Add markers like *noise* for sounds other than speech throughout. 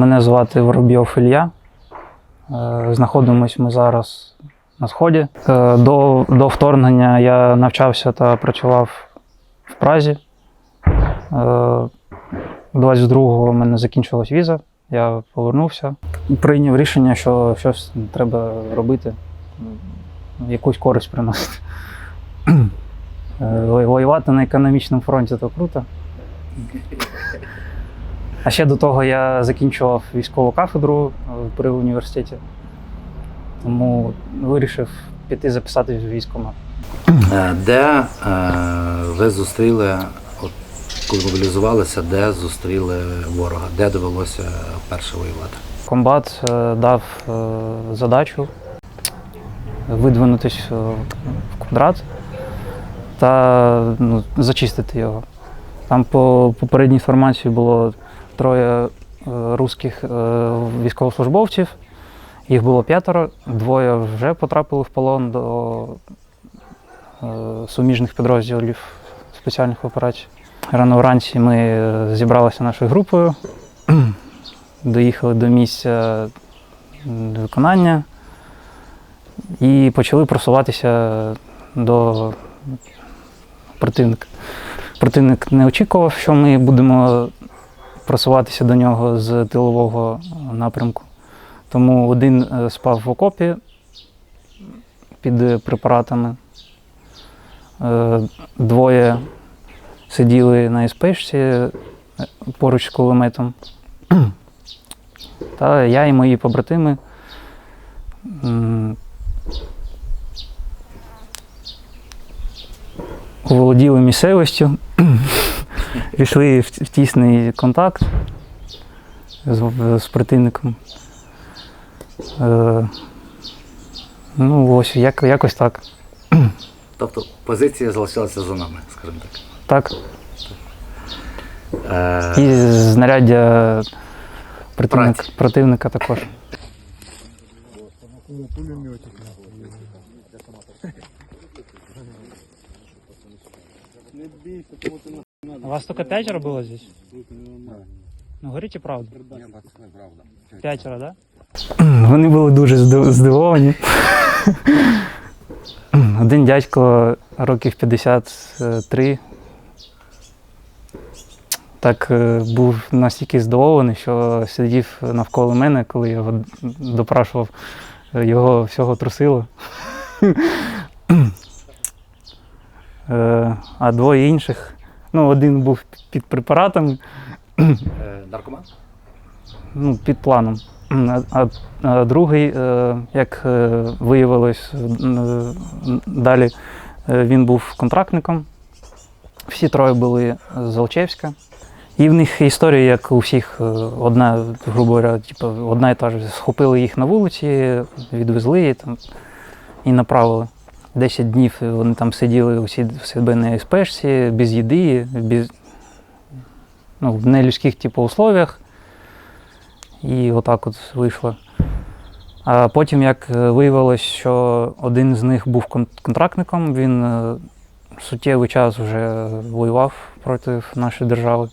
Мене звати Воробйов Ілля. Е, Знаходимось ми зараз на сході. Е, До, до вторгнення я навчався та працював в Празі. Е, 22-го в мене закінчилась віза, я повернувся. Прийняв рішення, що щось треба робити, якусь користь приносити. Е, Воювати на економічному фронті то круто. А ще до того я закінчував військову кафедру е, при університеті, тому вирішив піти записатись в військкомат. Е, Де е, ви зустріли, от, коли мобілізувалися, де зустріли ворога? Де довелося вперше воювати? Комбат дав задачу видвинутись е, в квадрат та ну, зачистити його. Там по попередній інформації було троє е, русських е, військовослужбовців, їх було п'ятеро, двоє вже потрапили в полон до е, суміжних підрозділів спеціальних операцій. Рано вранці ми зібралися нашою групою, *clears throat* доїхали до місця виконання і почали просуватися до противника. Противник не очікував, що ми будемо просуватися до нього з тилового напрямку. Тому один е, спав в окопі під препаратами, е, двоє сиділи на СПшці е, поруч з кулеметом. Та я і мої побратими володіли місцевістю, пішли в тісний контакт з, з противником. Е, ну, ось як, якось так. Тобто позиція залишилася за нами, скажімо так. Так. Е, І знаряддя противник, противника також. У вас только пятеро было здесь? Ну, говорите правду. П'ятеро, да? Вони були дуже здив- здивовані. Один дядько років 53 так е, був настільки здивований, що сидів навколо мене, коли я його допрашував, його всього трусило. Е, А двоє інших, ну, один був під препаратами, е, наркоман? ну, під планом. А, а, другий, е, як е, виявилось далі, він був контрактником. Всі троє були з Алчевська. І в них історія, як у всіх, одна, грубо говоря, типу, одна і та ж. Схопили їх на вулиці, відвезли там, і направили. Десять днів вони там сиділи усі в себе на СПшці, без їди, без, ну, в нелюдських типу, условіях. І отак от вийшло. А потім, як е, виявилось, що один з них був кон- контрактником, він е, суттєвий час вже воював проти нашої держави,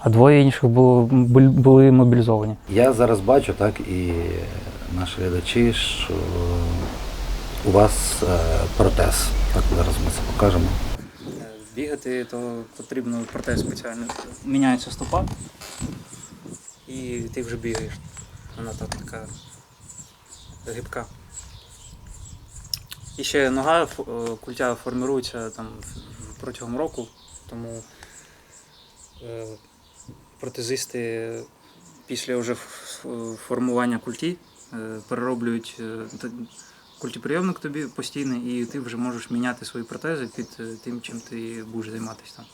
а двоє інших було, були мобілізовані. Я зараз бачу, так, і наші глядачі, що у вас е, протез. Так, зараз ми це покажемо. Бігати, то потрібно протез спеціально. Міняється стопа, і ти вже бігаєш. Вона так така гибка. І ще нога е, культя формирується там протягом року, тому е, протезисти після вже формування культі перероблюють культіприйомник тобі постійний, і ти вже можеш міняти свої протези під е, тим, чим ти будеш займатися там.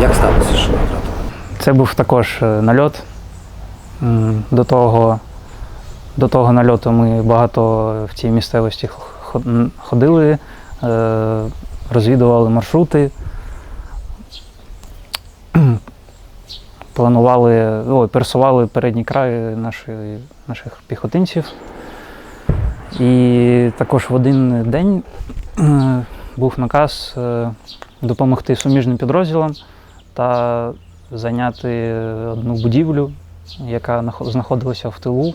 Як сталося, що втратили? Це був також е, нальот. До того, до того нальоту ми багато в цій місцевості ходили, е, розвідували маршрути, планували, ой, пересували передній край нашої, наших піхотинців. І також в один день е, був наказ е, допомогти суміжним підрозділам та зайняти одну будівлю яка знаходилася в тилу.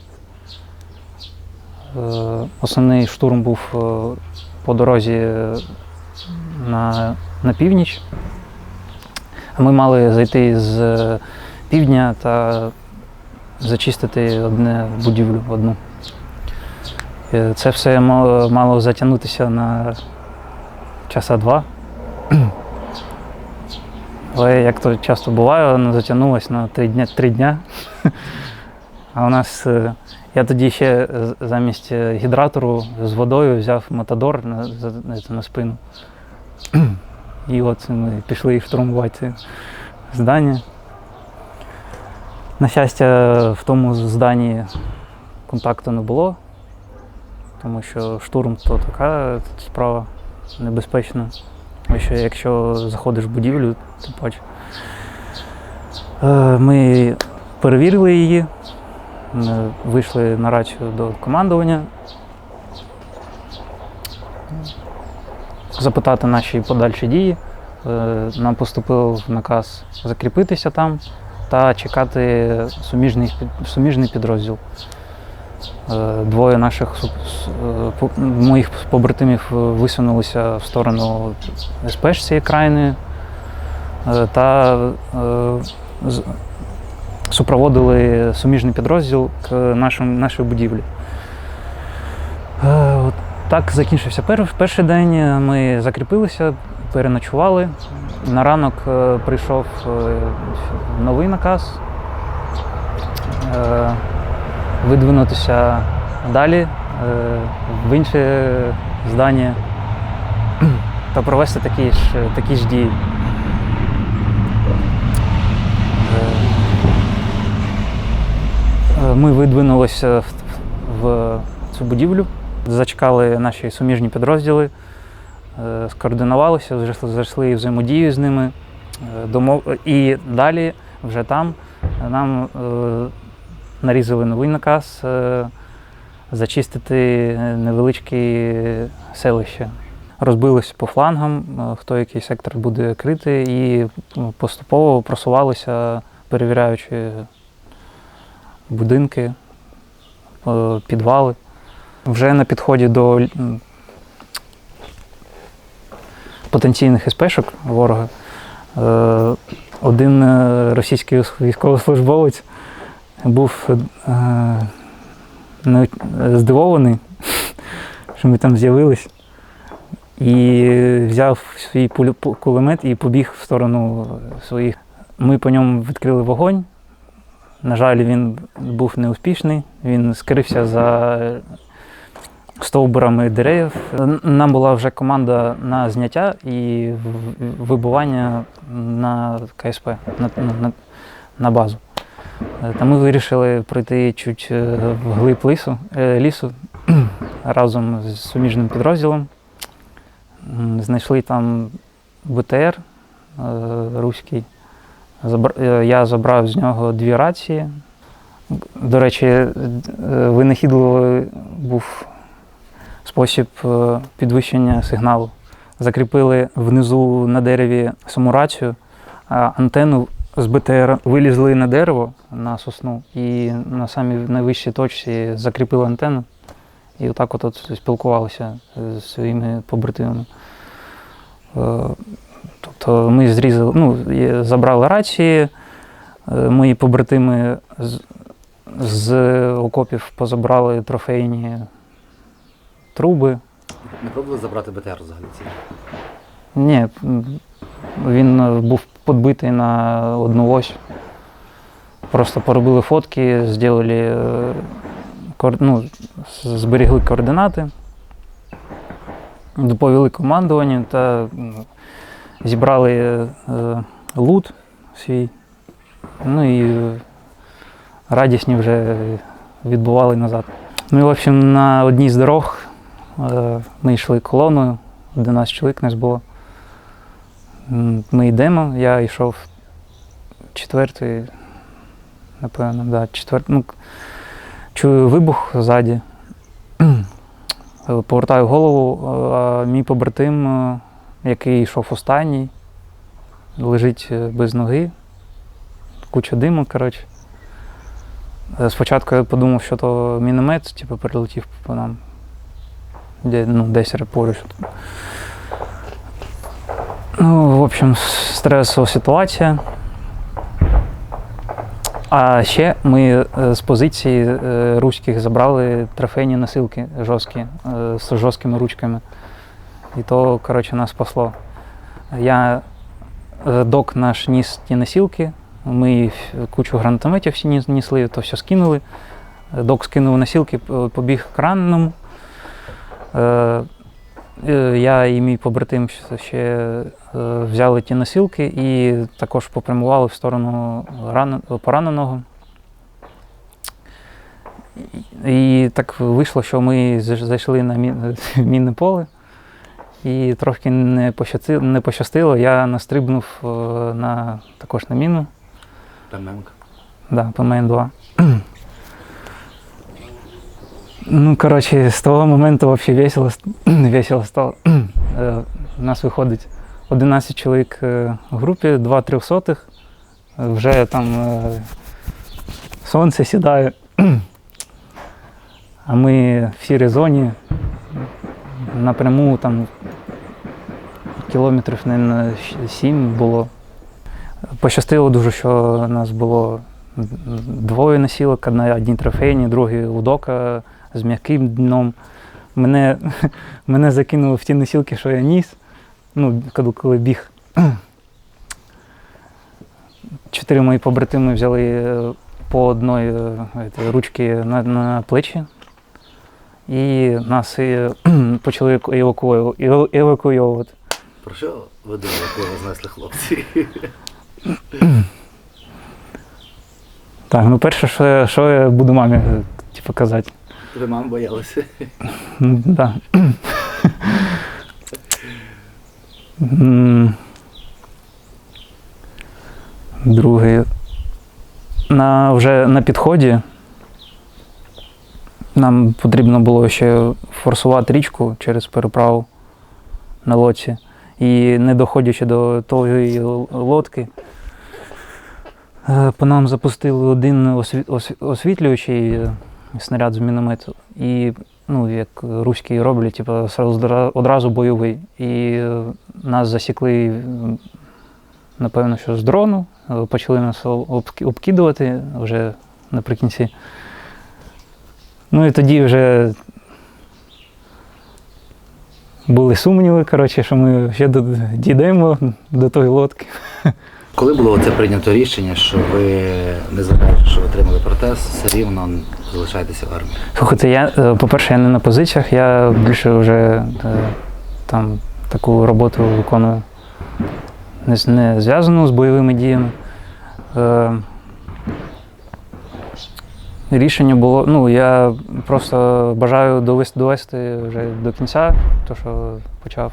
Е, Основний штурм був по дорозі на, на північ. Ми мали зайти з півдня та зачистити одне будівлю одну. Е, Це все мало, затягнутися на часа два. *clears throat* Але як то часто буває, воно затягнулося на три дня. Три дня. А у нас е, я тоді ще замість е, гідратору з водою взяв матадор на, на, на спину. *clears throat* І от ми пішли штурмувати здання. На щастя, в тому зданні контакту не було, тому що штурм то така справа небезпечна. Ще якщо заходиш в будівлю, тим паче. Ми перевірили її, вийшли на рацію до командування. Запитати наші подальші дії. Е, Нам поступив наказ закріпитися там та чекати суміжний, суміжний підрозділ. Е, Двоє наших е, моїх побратимів висунулися в сторону СП крайної е, та е, супроводили суміжний підрозділ к нашій будівлі. Е, Так закінчився перший день. Ми закріпилися, переночували. На ранок е, прийшов е, новий наказ е, видвинутися далі е, в інше здання та провести такі ж, такі ж дії. Е, Ми видвинулися в, цю будівлю, зачекали наші суміжні підрозділи, е, скоординувалися, зайшли, взаємодію з ними. е. І далі, вже там, нам е, нарізали новий наказ е, зачистити невеличке селище. Розбилися по флангам, е, хто який сектор буде крити, і поступово просувалися, перевіряючи будинки, е, підвали. Вже на підході до потенційних СПшок ворога е, один е, російський військовослужбовець був е, здивований, *laughs* що ми там з'явились. І взяв свій кулемет і побіг в сторону своїх. Ми по ньому відкрили вогонь. На жаль, він був неуспішний. Він скрився за стовбурами дерев. Нам була вже команда на зняття і вибування на КСП, на, на, на базу. Е, Та ми вирішили пройти чуть е, вглиб лісу, е, лісу *clears throat* разом з суміжним підрозділом. Знайшли там БТР руський. Я забрав з нього дві рації. До речі, винахідливий був спосіб підвищення сигналу. Закріпили внизу на дереві саму рацію, а антенну з БТР вилізли на дерево на сосну і на самій найвищій точці закріпили антенну. І отак от, от спілкувалися з своїми побратимами. Е, Тобто ми зрізали, ну, забрали рації, е, мої побратими з, з окопів позабрали трофейні труби. Не пробували забрати БТР взагалі ці? Ні, він е, був підбитий на одну ось. Просто поробили фотки, зробили, е, ну, зберігли координати, доповіли командуванню та зібрали е, лут свій. Ну і радісні вже відбували назад. Ну і, в общем, на одній з дорог ми йшли колоною, 11 чоловік нас було. Ми йдемо, я йшов четвертий, напевно, да, четвертий. Ну, чую вибух ззаді. *clears throat* Повертаю голову, а мій побратим, е, який йшов останній, лежить е, без ноги, куча диму, коротше. Е, Спочатку я подумав, що то міномет, типу, прилетів по нам. Де, ну, десь поруч. Ну, в общем, стресова ситуація. А ще ми е, з позиції е, руських забрали трофейні носилки жорсткі, е, з жорсткими ручками. І то, коротше, нас спасло. Я док наш ніс ті носилки, ми кучу гранатометів всі несли, то все скинули. Док скинув носилки, побіг к раненому. Е, Я і мій побратим ще- е, взяли ті носилки і також попрямували в сторону пораненого. І так вийшло, що ми зайшли на мі... *laughs* мінне поле. І трохи не пощастило, не пощастило. Я настрибнув е, на, також на міну. Пеменка. Да, ПМН-2. Ну, коротше, з того моменту взагалі весело, *clears throat* весело стало. *clears throat* Е, У нас виходить 11 чоловік е, в групі, 2 трьохсотих. Е, Вже там е, сонце сідає. *clears throat* А ми в сірій зоні напряму там кілометрів на 7 було. Пощастило дуже, що нас було двоє носілок, одні трофейні, другий у дока з м'яким дном. Мене, *laughs* мене закинуло в ті носілки, що я ніс. Ну, коли, коли біг. *clears throat* Чотири мої побратими взяли е, по одної е, ручки на, на плечі. І нас е, *clears throat* почали еваку- евакуйовувати. Про що ви думали, коли ви знесли хлопці? *clears throat* Так, ну перше, що, що я буду мамі типу, казати. Ви мам боялися? Ну, Да. М, Другий. На, вже на підході нам потрібно було ще форсувати річку через переправу на лодці. І не доходячи до тої лодки, е, по нам запустили один осві- осві- освітлюючий снаряд з міномету. І ну, як руські роблять, типу, одразу бойовий. І е, нас засікли, напевно, що з дрону, е, почали нас обкидувати вже наприкінці. Ну і тоді вже були сумніви, коротше, що ми ще дійдемо до тої лодки. *laughs* Коли було це прийнято рішення, що ви, незважаючи, що ви отримали протез, все рівно залишаєтеся в армії? Слухайте, я, е, по-перше, я не на позиціях, я більше вже е, там таку роботу виконую не, не зв'язану з бойовими діями. Е, рішення було, ну, я просто бажаю довести, довести вже до кінця, то, що почав.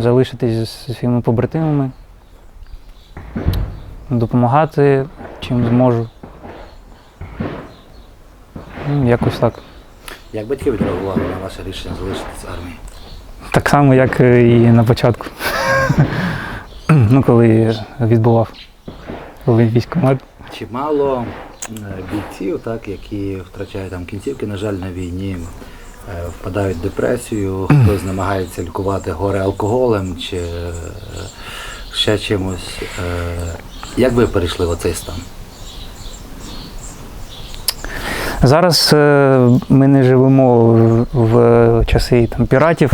Залишитись зі своїми побратимами, допомагати чим зможу. Ну, якось так. Як батьки відреагували на ваше рішення залишитися в армії? Так само, як і на початку. *clears throat* ну, коли відбував військкомат. Чимало е, бійців, так, які втрачають там кінцівки, на жаль, на війні, впадають в депресію, *clears throat* хтось намагається лікувати горе алкоголем чи е, ще чимось. Е, Як ви перейшли в оцей стан? Зараз е, ми не живемо в, часи там, піратів.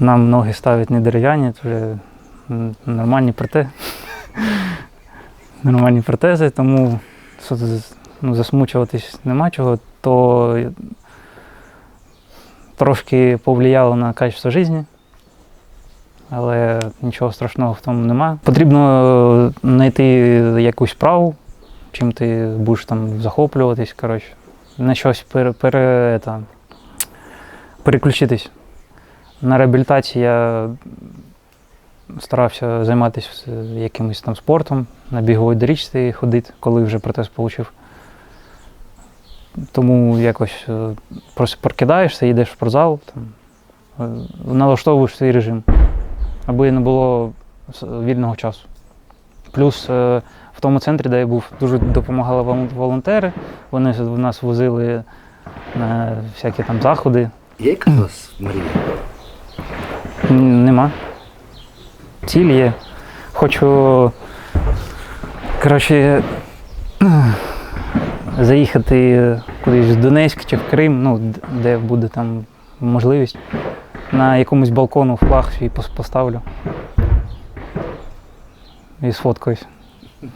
Нам ноги ставлять не дерев'яні, це вже нормальні протези. *laughs* нормальні протези, тому ну, засмучуватись нема чого, то трошки повлияло на качество життя. Але нічого страшного в тому нема. Потрібно е, знайти якусь справу, чим ти будеш там захоплюватись, коротше на щось пере, пере, та, переключитись. На реабілітації я старався займатися якимось там спортом, на біговій доріжці ходити, коли вже протез отримав. Тому якось е, просто прокидаєшся, йдеш в спортзал, там, е, налаштовуєш свій режим, аби не було вільного часу. Плюс е, в тому центрі, де я був, дуже допомагали волонтери. Вони ж нас возили на всякі там заходи. Є якась у вас мрія? Нема. Ціль є. Хочу, коротше, заїхати кудись в Донецьк чи в Крим, ну, де буде там можливість. На якомусь балкону флаг свій пос- поставлю. І сфоткаюсь. *laughs*